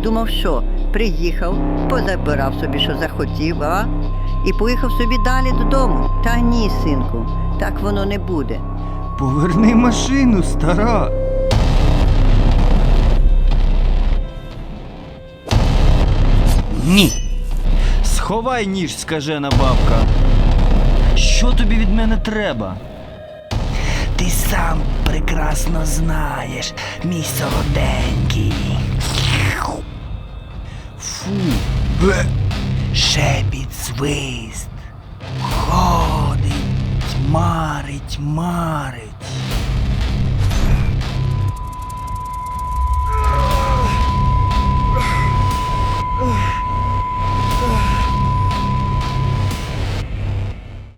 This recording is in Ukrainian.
думав, що приїхав, позабирав собі, що захотів, а? І поїхав собі далі додому. Та ні, синку, так воно не буде. Поверни машину, стара. Ні. Сховай ніж, скажена бабка. Що тобі від мене треба? Ти сам прекрасно знаєш, мій солоденький. Фу. Бе. Шепіт свист. Ходить, марить, марить.